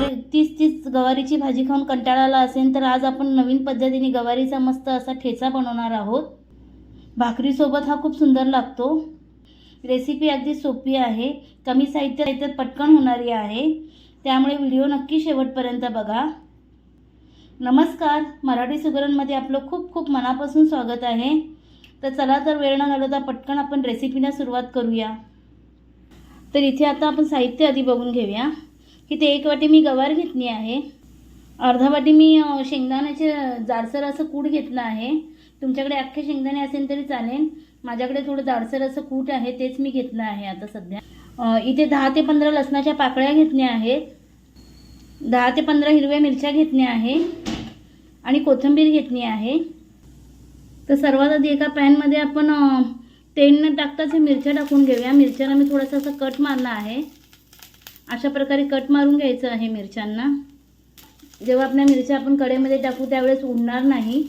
तीच तीच गवारीची भाजी खाऊन कंटाळा आला असेल तर आज आपण नवीन पद्धतीने गवारीचा मस्त असा ठेचा बनवणार आहोत. भाकरीसोबत हा खूप सुंदर लागतो. रेसिपी अगदी सोपी आहे. कमी साहित्य साहित्यात पटकन होणारी आहे. त्यामुळे व्हिडिओ नक्की शेवटपर्यंत बघा. नमस्कार. मराठी सुगरणमध्ये आपलं खूप खूप मनापासून स्वागत आहे. तर चला तर वेळ न घालवता पटकन आपण रेसिपीला सुरुवात करूया. तर इथे आता आपण साहित्य आधी बघून घेऊया. की ते एक वाटी मी गवार घेतली आहे. अर्धा वाटी मी शेंगदाण्याचे जाडसर असं कूट घेतलं आहे. तुमच्याकडे अख्खे शेंगदाणे असेल तरी चालेल. माझ्याकडे थोडं जाडसर असं कूट आहे तेच मी घेतलं आहे आता सध्या. इथे दहा ते पंधरा लसणाच्या पाकळ्या घेतल्या आहेत. दहा ते पंधरा हिरव्या मिरच्या घेतल्या आहे आणि कोथिंबीर घेतली आहे. तर सर्वात आधी एका पॅनमध्ये आपण तेल न टाकताच हे मिरच्या टाकून घेऊया. मिरच्याला मी थोडासा असं कट मारला आहे. अशा प्रकारे कट मारून घ्यायचं आहे मिरच्यांना. जेव्हा आपल्या मिरच्या आपण कडेमध्ये टाकू त्यावेळेस उडणार नाही.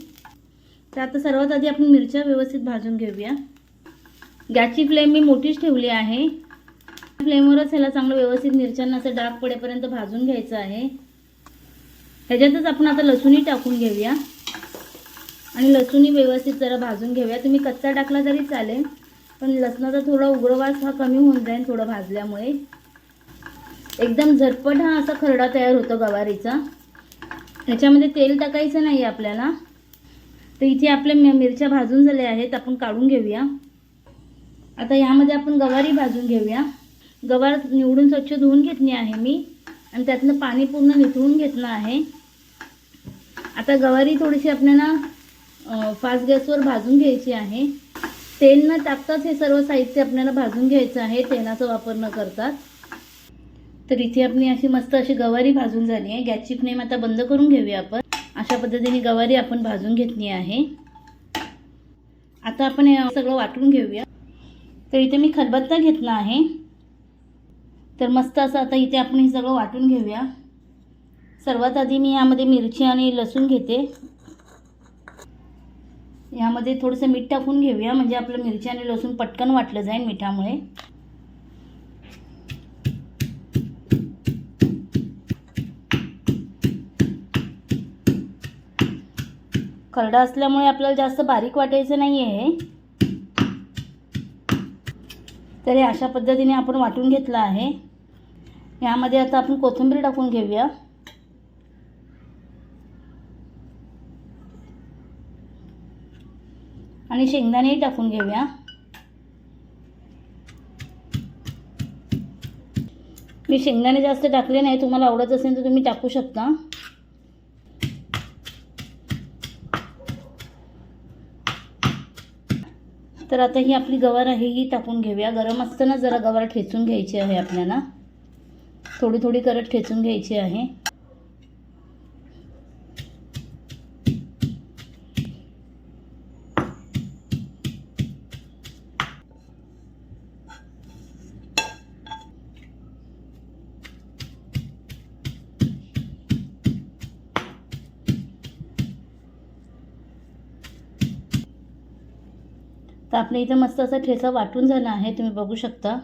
तर आता सर्वात आधी आपण मिरच्या व्यवस्थित भाजून घेऊया. गॅसची फ्लेम मी मोठीच ठेवली आहे. फ्लेमवरच ह्याला चांगलं व्यवस्थित मिरच्यांना असं डाग पडेपर्यंत भाजून घ्यायचं आहे. ह्याच्यातच आपण आता लसूणही टाकून घेऊया. आणि लसूणही व्यवस्थित जरा भाजून घेऊया. तुम्ही कच्चा टाकला तरी चालेल पण लसणाचा थोडा उग्रवास हा कमी होऊन जाईल थोडं भाजल्यामुळे. एकदम झटपट हा असा खरडा तयार होतो गवारीचा. ह्याच्यामध्ये तेल टाकायचं नाही आपल्याला. तर इथे आपल्या मिरच्या भाजून झाल्या आहेत आपण काढून घेऊया. आता यामध्ये आपण गवारी भाजून घेऊया. गवार निवडून स्वच्छ धुवून घेतली आहे मी. आणि त्यातनं पाणी पूर्ण निथळून घेतलं आहे. आता गवारी थोडीशी आपल्याला फास्ट गॅसवर भाजून घ्यायची आहे. तेल न टाकताच हे सर्व साहित्य आपल्याला भाजून घ्यायचं आहे तेलाचा वापर न करतात तर इथे आपली अशी मस्त अशी गवारी भाजून झाली आहे. गॅसची फ्लेम आता बंद करून घेऊया आपण. अशा पद्धतीने गवारी आपण भाजून घेतली आहे. आता आपण सगळं वाटून घेऊया. तर इथे मी खलबत्ता घेतला आहे. तर मस्त असं आता इथे आपण हे सगळं वाटून घेऊया. सर्वात आधी मी यामध्ये मिरची आणि लसूण घेते. यामध्ये थोडंसं मीठ टाकून घेऊया. म्हणजे आपलं मिरची आणि लसूण पटकन वाटलं जाईल मिठामुळे. खरडा असल्यामुळे आपल्याला जास्त बारीक वाटायचं नाही आहे तर हे अशा पद्धतीने आपण वाटून घेतलं आहे. यामध्ये आता आपण कोथिंबीर टाकून घेऊया. आणि शेंगदाणेही टाकून घेऊया. मी शेंगदाणे जास्त टाकले नाही तुम्हाला आवडत असेल तर तुम्ही टाकू शकता. तर आता ही आपली गवार आहे ही टाकून घेऊया. गरम असताना जरा गवार ठेचून घ्यायची आहे आपल्याला. थोडी थोडी करत ठेचून घ्यायची आहे. तर आपल्या इथं मस्त असा ठेचा वाटून झाला आहे तुम्ही बघू शकता.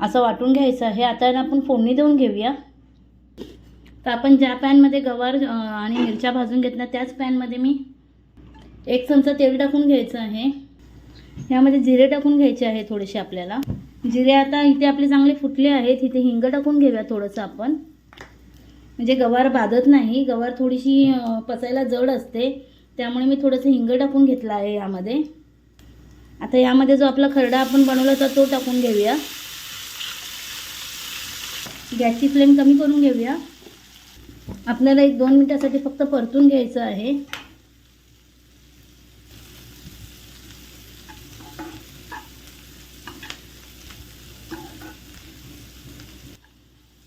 असं वाटून घ्यायचं आहे. आता आपण फोडणी देऊन घेऊया. तर आपण ज्या पॅनमध्ये गवार आणि मिरच्या भाजून घेतल्या त्याच पॅनमध्ये मी एक चमचा तेल टाकून घ्यायचं आहे. यामध्ये जिरे टाकून घ्यायचे आहे थोडेसे आपल्याला. जिरे आता इथे आपले चांगले फुटले आहेत. इथे हिंग टाकून घेऊया थोडंसं आपण. म्हणजे गवार बाधत नाही. गवार थोडीशी पचायला जड असते. त्यामुळे मी थोडंसं हिंग टाकून घेतलं आहे यामध्ये. आता यामध्ये जो आपला खरडा आपण बनवला होता तो टाकून घेऊया. गॅसची फ्लेम कमी करून घेऊया. आपल्याला एक दोन मिनटासाठी फक्त परतून घ्यायचं आहे.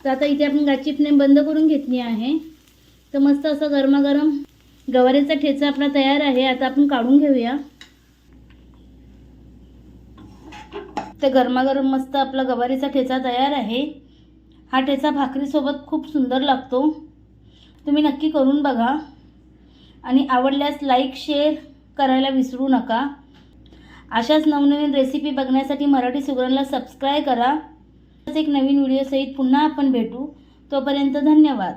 तर आता इथे आपण गॅसची फ्लेम बंद करून घेतली आहे. तर मस्त असं गरमागरम गवारीचा ठेचा आपला तयार आहे आता आपण काढून घेऊया. तर गरमागरम मस्त आपला गवारीचा ठेचा तयार आहे. हा ठेचा भाकरीसोबत खूप सुंदर लागतो. तुम्ही नक्की करून बघा. आणि आवडल्यास लाईक शेअर करायला विसरू नका. अशाच नवनवीन रेसिपी बघण्यासाठी मराठी सुगरणला सबस्क्राईब करा. एक नवीन व्हिडिओसहित पुन्हा आपण भेटू. तोपर्यंत धन्यवाद.